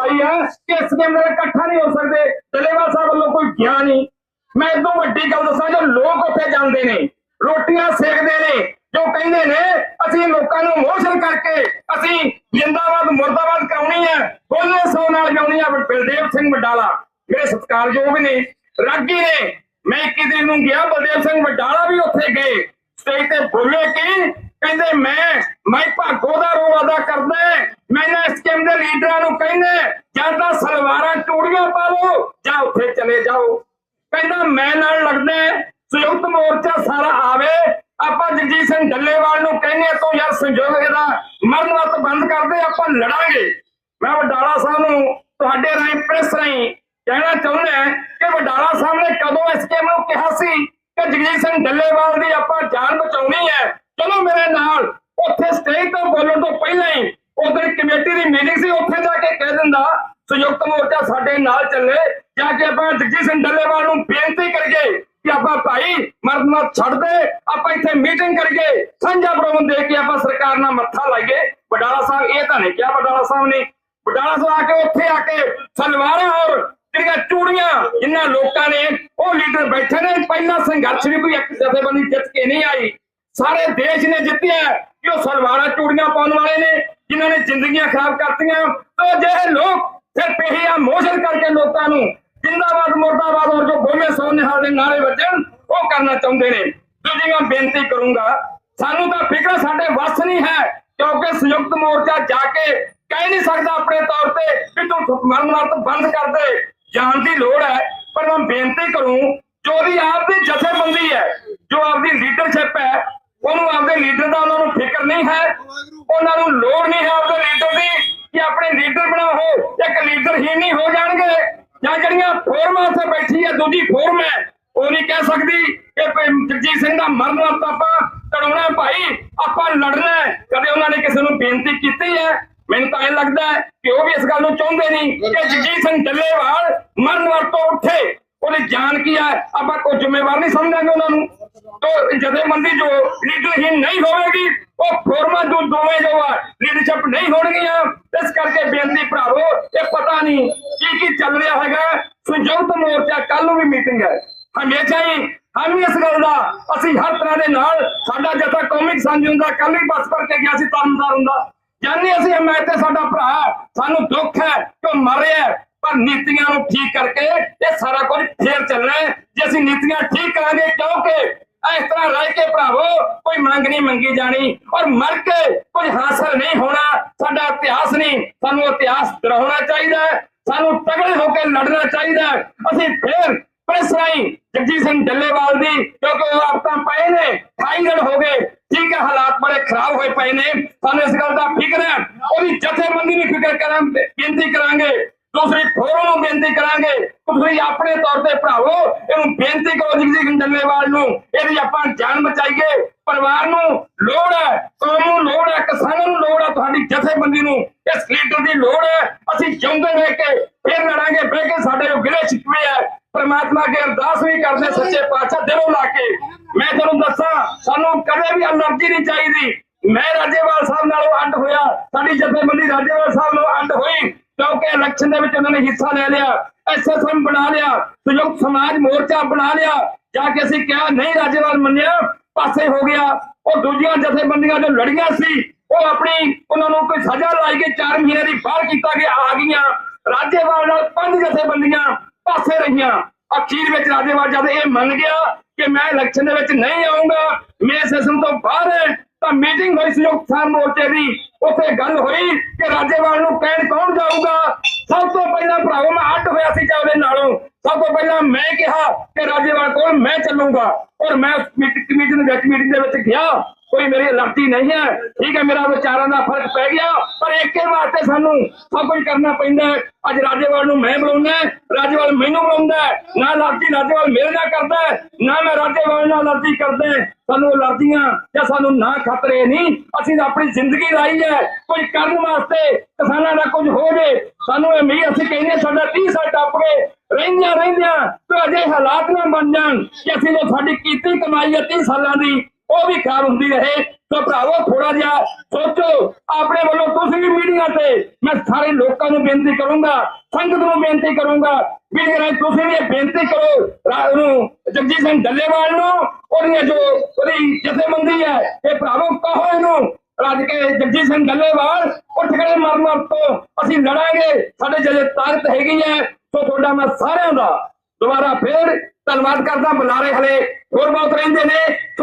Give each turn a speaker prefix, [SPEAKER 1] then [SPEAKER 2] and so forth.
[SPEAKER 1] ਪਾਈ ਹੈ ਕਿ ਇਸ ਦੇ ਨਾਲ ਇਕੱਠਾ ਨਹੀਂ ਹੋ ਸਕਦੇ। ਡੱਲੇਵਾਲ ਸਾਹਿਬ ਵੱਲੋਂ ਕੋਈ ਗਿਆ ਨਹੀਂ। ਮੈਂ ਇਦੋਂ ਵੱਡੀ ਗੱਲ ਦੱਸਾਂ, ਜੋ ਲੋਕ ਉੱਥੇ ਜਾਂਦੇ ਨੇ, ਰੋਟੀਆਂ ਸੇਕਦੇ ਨੇ, ਜੋ ਕਹਿੰਦੇ ਨੇ, ਅਸੀਂ ਲੋਕਾਂ ਨੂੰ ਮੋਸ਼ਨ ਕਰਕੇ, ਅਸੀਂ ਜਿੰਦਾਬਾਦ, ਮੁਰਦਾਬਾਦ ਕਰਾਉਣੀ ਹੈ। ਬੋਲੇ ਸੋ ਨਾਲ ਗਾਉਣੀ ਹੈ, ਬਲਦੇਵ ਸਿੰਘ ਵਡਾਲਾ ਮੇਰੇ ਸਤਿਕਾਰਯੋਗ ਨੇ, ਰਾਗੀ ਨੇ, ਮੈਂ 21 ਦਿਨ ਨੂੰ ਗਿਆ, ਬਲਦੇਵ ਸਿੰਘ ਵਡਾਲਾ ਵੀ ਉੱਥੇ ਗਏ। ਸਟੇਜ ਤੇ ਬੋਲੇ ਕਿ ਕਹਿੰਦੇ ਮੈਂ ਮੈਂ ਭਾਗੋ ਦਾ ਰੋਲ ਅਦਾ ਕਰਦਾ ਹੈ। ਮੈਂ ਇਸ ਕਿਮ ਦੇ ਲੀਡਰਾਂ ਨੂੰ ਕਹਿੰਦਾ ਜਾਂ ਤਾਂ ਸਲਵਾਰਾਂ ਚੂੜੀਆਂ ਪਾ ਲਓ ਜਾਂ ਉੱਥੇ ਚਲੇ ਜਾਓ। ਕਹਿੰਦਾ ਮੈਂ ਨਾਲ ਲੱਗਦਾ ਸੰਯੁਕਤ ਮੋਰਚਾ ਸਾਰਾ ਆਵੇ। ਆਪਾਂ ਜਗਜੀਤ ਸਿੰਘ ਡੱਲੇਵਾਲ ਨੂੰ ਕਹਿੰਦੇ ਹਾਂ, ਤੂੰ ਯਾਰ ਸੰਯੋਗ ਦਾ ਮਰਨ ਬੰਦ ਕਰਦੇ ਆਪਾਂ ਲੜਾਂਗੇ। ਮੈਂ ਵਡਾਲਾ ਸਾਹਿਬ ਨੂੰ ਤੁਹਾਡੇ ਰਾਹੀਂ ਪ੍ਰੈਸ ਰਾਹੀਂ ਕਹਿਣਾ ਚਾਹੁੰਦਾ ਕਿ ਵਡਾਲਾ ਸਾਹਿਬ ਨੇ ਕਦੋਂ ਇਸ ਕੇਮ ਨੂੰ ਕਿਹਾ ਸੀ ਕਿ ਜਗਜੀਤ ਸਿੰਘ ਡੱਲੇਵਾਲ ਦੀ ਆਪਾਂ ਜਾਨ ਬਚਾਉਣੀ ਹੈ? ਚਲੋ ਮੇਰੇ ਨਾਲ, ਉੱਥੇ ਸਟੇਜ ਤੋਂ ਬੋਲਣ ਤੋਂ ਪਹਿਲਾਂ ਹੀ ਉਧਰ ਕਮੇਟੀ ਦੀ ਮੀਟਿੰਗ ਸੀ, ਉੱਥੇ ਜਾ ਕੇ ਕਹਿ ਦਿੰਦਾ, ਸੰਯੁਕਤ ਮੋਰਚਾ ਸਾਡੇ ਨਾਲ ਚੱਲੇ, ਜਾ ਕੇ ਆਪਾਂ ਜਗਜੀਤ ਸਿੰਘ ਡੱਲੇਵਾਲ ਨੂੰ ਬੇਨਤੀ ਕਰੀਏ ਕਿ ਆਪਾਂ ਭਾਈ ਮਰਦ ਛੱਡ ਦੇ, ਆਪਾਂ ਇੱਥੇ ਮੀਟਿੰਗ ਕਰੀਏ। ਸਾਂਝਾ ਪ੍ਰਬੰਧ ਦੇ ਕੇ ਆਪਾਂ ਸਰਕਾਰ ਨਾਲ ਮੱਥਾ ਲਾਈਏ। ਵਡਾਲਾ ਸਾਹਿਬ, ਇਹ ਤਾਂ ਨਹੀਂ ਕਿਹਾ ਵਡਾਲਾ ਸਾਹਿਬ ਨੇ। ਵਡਾਲਾ ਸਾਹਿਬ ਆ ਕੇ ਉੱਥੇ ਆ ਕੇ ਸਲਵਾਰਾਂ ਔਰ ਜਿਹੜੀਆਂ ਚੂੜੀਆਂ ਜਿਨ੍ਹਾਂ ਲੋਕਾਂ ਨੇ, ਉਹ ਲੀਡਰ ਬੈਠੇ ਨੇ, ਪਹਿਲਾ ਸੰਘਰਸ਼ ਵੀ ਕੋਈ ਇੱਕ ਜਥੇਬੰਦੀ ਜਿੱਤ ਕੇ ਨਹੀਂ ਆਈ। ਸਾਰੇ ਦੇਸ਼ ਨੇ ਜਿੱਤਿਆ ਕਿ ਉਹ ਸਲਵਾਰਾਂ ਚੂੜੀਆਂ ਪਾਉਣ ਵਾਲੇ ਨੇ, ਜਿਨ੍ਹਾਂ ਨੇ ਜ਼ਿੰਦਗੀਆਂ ਖਰਾਬ ਕਰਤੀਆਂ। ਤੇ ਜਿਹੜੇ ਲੋਕ ਫਿਰ ਪਹੀਆ ਮੋਸ਼ਨ ਕਰਕੇ ਲੋਕਾਂ ਨੂੰ ਜਿੰਦਾਬਾਦ, ਮੁਰਦਾਬਾਦ ਔਰ ਜੋ ਬੋਲੇ ਸੋ ਦੇ ਨਾਰੇ ਵੱਜਣ, ਉਹ ਕਰਨਾ ਚਾਹੁੰਦੇ ਨੇ। ਦੂਜੀ ਮੈਂ ਬੇਨਤੀ ਕਰੂੰਗਾ, ਸਾਨੂੰ ਤਾਂ ਫਿਕਰ ਸਾਡੇ ਵੱਸ ਨਹੀਂ ਹੈ, ਕਿਉਂਕਿ ਸੰਯੁਕਤ ਮੋਰਚਾ ਜਾ ਕੇ ਕਹਿ ਨਹੀਂ ਸਕਦਾ ਆਪਣੇ ਤੌਰ ਤੇ ਕਿ ਤੂੰ ਮਰਨ ਵਰਤ ਬੰਦ ਕਰ ਦੇ। ਜਾਣ ਦੀ ਲੋੜ ਹੈ, ਪਰ ਮੈਂ ਬੇਨਤੀ ਕਰੂੰ, ਜੋ ਉਹਦੀ ਆਪ ਦੀ ਜਥੇਬੰਦੀ ਹੈ, ਜੋ ਆਪਦੀ ਲੀਡਰਸ਼ਿਪ ਆਪਦੇ ਲੀਡਰ ਦਾ ਉਹਨਾਂ ਨੂੰ ਫਿਕਰ ਨਹੀਂ ਹੈ। ਉਹਨਾਂ ਨੂੰ ਲੋੜ ਨਹੀਂ ਹੈ ਆਪਦੇ ਲੀਡਰ ਦੀ ਕਿ ਆਪਣੇ ਲੀਡਰ ਬਣਾਓ ਇੱਕ ਲੀਡਰ ਹੀ ਨਹੀਂ ਹੋ ਜਾਣਗੇ। ਜਾਂ ਜਿਹੜੀਆਂ ਫੋਰਮਾਂ ਉੱਥੇ ਬੈਠੀ ਹੈ, ਦੂਜੀ ਫੋਰਮ ਹੈ, ਉਹ ਨਹੀਂ ਕਹਿ ਸਕਦੀ ਕਿ ਜਗਜੀਤ ਸਿੰਘ ਦਾ ਮਰਨ ਵਰਤ ਆਪਾਂ ਕਰਾਉਣਾ ਭਾਈ, ਆਪਾਂ ਲੜਨਾ ਕਦੇ ਉਹਨਾਂ ਨੇ ਕਿਸੇ ਨੂੰ ਬੇਨਤੀ ਕੀਤੀ ਹੈ? ਮੈਨੂੰ ਤਾਂ ਇਹ ਲੱਗਦਾ ਕਿ ਉਹ ਵੀ ਇਸ ਗੱਲ ਨੂੰ ਚਾਹੁੰਦੇ ਨਹੀਂ ਕਿ ਜਗਜੀਤ ਸਿੰਘ ਡੱਲੇਵਾਲ ਮਰਨ ਵਰਤੋਂ ਉੱਠੇ। ਉਹਦੀ ਜਾਨ ਕੀ ਹੈ? ਆਪਾਂ ਕੋਈ ਜ਼ਿੰਮੇਵਾਰ ਨਹੀਂ ਸਮਝਾਂਗੇ ਉਹਨਾਂ ਨੂੰ। ਤੋ ਜਥੇਬੰਦੀ ਜੋ ਲੀਡਰਹੀਨ ਨਹੀਂ ਹੋਵੇਗੀ, ਉਹ ਫੋਰਮਾਂ ਜੋ ਦੋਵੇਂ ਜੋ ਲੀਡਰਸ਼ਿਪ ਨਹੀਂ ਹੋਣਗੀਆਂ। ਇਸ ਕਰਕੇ ਬੇਨਤੀ ਭਰਾਵੋ, ਇਹ ਪਤਾ ਨਹੀਂ ਕੀ ਕੀ ਚੱਲ ਰਿਹਾ ਹੈਗਾ। ਸੰਯੁਕਤ ਮੋਰਚਾ ਕੱਲ ਨੂੰ ਵੀ ਮੀਟਿੰਗ ਹੈ। ਹਮੇਸ਼ਾ ਹੀ ਹਮ ਇਸ ਗੱਲ ਦਾ ਅਸੀਂ ਹਰ ਤਰ੍ਹਾਂ ਦੇ ਨਾਲ ਸਾਡਾ ਜਥਾ ਕੌਮੀ ਕਿਸਾਨ ਹੁੰਦਾ ਕੱਲ ਵੀ ਬੱਸ ਭਰ ਕੇ ਗਿਆ ਸੀ ਤਰਨਤਾਰਨ ਦਾ। ਜਾਨੀ ਅਸੀਂ ਮੈਂ ਤੇ ਸਾਡਾ ਭਰਾ ਸਾਨੂੰ ਦੁੱਖ ਹੈ ਕਿ ਉਹ ਮਰ ਰਿਹਾ ਪਰ ਨੀਤੀਆਂ ਨੂੰ ਠੀਕ ਕਰਕੇ ਇਹ ਸਾਰਾ ਕੁਝ ਫੇਰ ਚੱਲਣਾ ਹੈ। ਜੇ ਅਸੀਂ ਨੀਤੀਆਂ ਠੀਕ ਕਰਾਂਗੇ, ਕਿਉਂਕਿ ਇਸ ਤਰ੍ਹਾਂ ਰਹਿ ਕੇ ਭਰਾਵੋ, ਕੋਈ ਮੰਗ ਨਹੀਂ ਮੰਗੀ ਜਾਣੀ ਔਰ ਮਰ ਕੇ ਕੁਝ ਹਾਸਲ ਨਹੀਂ ਹੋਣਾ, ਸਾਡਾ ਇਤਿਹਾਸ ਨਹੀਂ, ਸਾਨੂੰ ਇਤਿਹਾਸ ਦਰਾਉਣਾ ਚਾਹੀਦਾ ਹੈ, ਸਾਨੂੰ ਤਗੜੇ ਹੋ ਕੇ ਲੜਨਾ ਚਾਹੀਦਾ ਹੈ। ਅਸੀਂ ਫੇਰ ਪ੍ਰੈਸ ਰਾਹੀਂ ਜਗਜੀਤ ਸਿੰਘ ਡੱਲੇਵਾਲ ਦੀ, ਕਿਉਂਕਿ ਉਹ ਆਪਾਂ ਪਏ ਨੇ, ਫਾਈਨਲ ਹੋ ਗਏ, ਠੀਕ ਹੈ, ਹਾਲਾਤ ਬੜੇ ਖਰਾਬ ਹੋਏ ਪਏ ਨੇ। ਸਾਨੂੰ ਇਸ ਗੱਲ ਦਾ ਫਿਕਰ ਹੈ, ਉਹਦੀ ਜਥੇਬੰਦੀ ਨੂੰ ਫਿਕਰ ਕਰਾਂ ਬੇਨਤੀ ਕਰਾਂਗੇ ਦੂਸਰੀ ਫੋਰਮ ਨੂੰ ਬੇਨਤੀ ਕਰਾਂਗੇ ਤੁਸੀਂ ਆਪਣੇ ਤੌਰ ਤੇ ਭਰਾਵੋ ਇਹਨੂੰ ਬੇਨਤੀ ਕਰੋ ਜਗਜੀਤ ਸਿੰਘ ਡੱਲੇਵਾਲ ਨੂੰ ਇਹਦੀ ਆਪਾਂ ਜਾਨ ਬਚਾਈਏ। ਪਰਿਵਾਰ ਨੂੰ ਲੋੜ ਹੈ, ਕੌਮ ਨੂੰ ਲੋੜ ਹੈ, ਕਿਸਾਨਾਂ ਨੂੰ ਲੋੜ ਹੈ ਤੁਹਾਡੀ ਜਥੇਬੰਦੀ ਨੂੰ। ਇਸ ਲੀਡਰ ਦੀ ਲੋੜ ਹੈ। ਅਸੀਂ ਜਿਉਂਦੇ ਰਹਿ ਕੇ ਫਿਰ ਲੜਾਂਗੇ, ਬਹਿ ਕੇ ਸਾਡੇ ਜੋ ਗਿਲੇ ਛਿਪੇ ਹੈ, ਪਰਮਾਤਮਾ ਅੱਗੇ ਅਰਦਾਸ ਵੀ ਕਰਦੇ ਸੱਚੇ ਪਾਤਸ਼ਾਹ ਦਿਲੋਂ ਲਾ ਕੇ। ਮੈਂ ਤੁਹਾਨੂੰ ਦੱਸਾਂ, ਸਾਨੂੰ ਕਦੇ ਵੀ ਅਲਰਜੀ ਨਹੀਂ ਚਾਹੀਦੀ। ਮੈਂ ਰਾਜੇਵਾਲ ਸਾਹਿਬ ਨਾਲੋਂ ਅੰਡ ਹੋਇਆ, ਸਾਡੀ ਜਥੇਬੰਦੀ ਰਾਜੇਵਾਲ ਸਾਹਿਬ ਨਾਲੋਂ ਅੰਡ ਹੋਈ, ਕਿਉਂਕਿ ਇਲੈਕਸ਼ਨ ਦੇ ਵਿੱਚ ਉਹਨਾਂ ਨੇ ਹਿੱਸਾ ਲੈ ਲਿਆ ਐਸਐਸਐਮ ਬਣਾ ਲਿਆ, ਸੰਯੁਕਤ ਸਮਾਜ ਮੋਰਚਾ ਬਣਾ ਲਿਆ ਜਾ ਕੇ ਅਸੀਂ ਕਿਹਾ, ਨਹੀਂ ਰਾਜੇਵਾਲ ਮੰਨਿਆ, ਪਾਸੇ ਹੋ ਗਿਆ। ਉਹ ਦੂਜੀਆਂ ਜਥੇਬੰਦੀਆਂ ਜੋ ਲੜੀਆਂ ਸੀ, ਉਹ ਆਪਣੀ ਉਹਨਾਂ ਨੂੰ ਕੋਈ ਸਜ਼ਾ ਲਾਈ ਕੇ 4 ਮਹੀਨੇ ਦੀ ਬਾਹਰ ਕੀਤਾ ਗਿਆ, ਆ ਗਈਆਂ। ਰਾਜੇਵਾਲ ਨਾਲ ਪੰਜ ਜਥੇਬੰਦੀਆਂ ਪਾਸੇ ਰਹੀਆਂ। ਅਖੀਰ ਵਿੱਚ ਰਾਜੇਵਾਲ ਜਦ ਇਹ ਮੰਨ ਗਿਆ ਕਿ ਮੈਂ ਇਲੈਕਸ਼ਨ ਦੇ ਵਿੱਚ ਨਹੀਂ ਆਉਂਗਾ ਮੈਂ ਸਿਸਟਮ ਤੋਂ ਬਾਹਰ ਹੈ, ਤਾਂ ਮੀਟਿੰਗ ਹੋਈ ਸੀ ਕਿਸਾਨ ਮੋਰਚੇ ਦੀ। ਉੱਥੇ ਗੱਲ ਹੋਈ ਕਿ ਰਾਜੇਵਾਲ ਨੂੰ ਕਹਿਣ ਕੌਣ ਜਾਊਗਾ? ਸਭ ਤੋਂ ਪਹਿਲਾਂ ਭਰਾਵੋ, ਮੈਂ ਅੱਡ ਹੋਇਆ ਸੀ ਚਾਹਦੇ ਨਾਲੋਂ। ਸਭ ਤੋਂ ਪਹਿਲਾਂ ਮੈਂ ਕਿਹਾ ਕਿ ਰਾਜੇਵਾਲ ਕੋਲ ਮੈਂ ਚੱਲੂਗਾ। ਔਰ ਮੈਂ ਕਮੇਟੀ ਮੀਟਿੰਗ ਦੇ ਵਿੱਚ ਮੀਟਿੰਗ ਦੇ ਵਿੱਚ ਗਿਆ। ਕੋਈ ਮੇਰੀ ਲੜਦੀ ਨਹੀਂ ਹੈ। ਠੀਕ ਹੈ, ਮੇਰਾ ਵਿਚਾਰਾਂ ਦਾ ਫ਼ਰਕ ਪੈ ਗਿਆ। ਪਰ ਇੱਕੇ ਵਾਸਤੇ ਸਾਨੂੰ ਸਭ ਕੁਝ ਕਰਨਾ ਪੈਂਦਾ ਹੈ। ਅੱਜ ਰਾਜੇਵਾਲ ਨੂੰ ਮੈਂ ਬੁਲਾਉਂਦਾ ਰਾਜੇਵਾਲ ਮੈਨੂੰ ਬੁਲਾਉਂਦਾ ਨਾ ਅਲਰਜੀ ਰਾਜੇਵਾਲ ਮੇਰੇ ਨਾਲ ਕਰਦਾ ਨਾ ਮੈਂ ਰਾਜੇਵਾਲ ਨਾਲ ਅਲਰਜੀ ਕਰਦਾ ਸਾਨੂੰ ਅਲਰਜੀਆਂ ਜਾਂ ਸਾਨੂੰ ਨਾ ਖਤਰੇ ਨਹੀਂ। ਅਸੀਂ ਆਪਣੀ ਜ਼ਿੰਦਗੀ ਲਾਈ ਹੈ। ਕੁਝ ਕਰਨ ਵਾਸਤੇ ਕਿਸਾਨਾਂ ਦਾ ਕੁਝ ਹੋ ਜੇ, ਸਾਨੂੰ ਇਹ ਮੀਰ ਅਸੀਂ ਕਹਿੰਦੇ ਸਾਡਾ 30 ਸਾਲ ਟੱਪ ਗਏ ਰਹਿੰਦਿਆਂ ਰਹਿੰਦਿਆਂ ਤੇ ਅਜੇ ਹਾਲਾਤ ਨਾ ਬਣ ਜਾਣ ਕਿ ਅਸੀਂ ਜੋ ਸਾਡੀ ਕੀਤੀ ਕਮਾਈ ਹੈ 30 ਸਾਲਾਂ ਦੀ ਉਹ ਵੀ ਖਰਾਬ ਹੁੰਦੀ ਰਹੇ। ਸੋ ਭਰਾਵੋ ਥੋੜਾ ਜਿਹਾ ਸੋਚੋ, ਆਪਣੇ ਵੱਲੋਂ ਤੁਸੀਂ ਵੀ ਮੀਡੀਆ ਤੇ ਮੈਂ ਸਾਰੇ ਲੋਕਾਂ ਨੂੰ ਬੇਨਤੀ ਕਰੂੰਗਾ, ਸੰਗਤ ਨੂੰ ਬੇਨਤੀ ਕਰੂੰਗਾ ਵੀ ਜਿਹੜਾ ਤੁਸੀਂ ਵੀ ਬੇਨਤੀ ਕਰੋ ਰਾ- ਨੂੰ ਜਗਜੀਤ ਸਿੰਘ ਡੱਲੇਵਾਲ ਨੂੰ ਉਹਦੀਆਂ ਜੋ ਉਹਦੀ ਜਥੇਬੰਦੀ ਹੈ, ਇਹ ਭਰਾਵੋ ਕਹੋ ਇਹਨੂੰ, ਰੱਜ ਕੇ ਜਗਜੀਤ ਸਿੰਘ ਡੱਲੇਵਾਲ ਉੱਠ ਖੜੇ ਮਰਨ ਮਰਨ ਤੋਂ ਅਸੀਂ ਲੜਾਂਗੇ, ਸਾਡੇ ਜਿਹੜੇ ਤਾਕਤ ਹੈਗੀ ਹੈ, ਸੋ ਤੁਹਾਡਾ ਮੈਂ ਸਾਰਿਆਂ ਦਾ ਦੁਬਾਰਾ ਫੇਰ ਧੰਨਵਾਦ ਕਰਦਾ, ਬੁਲਾਰੇ ਹਲੇ ਹੋਰ ਬਹੁਤ ਰਹਿੰਦੇ ਨੇ।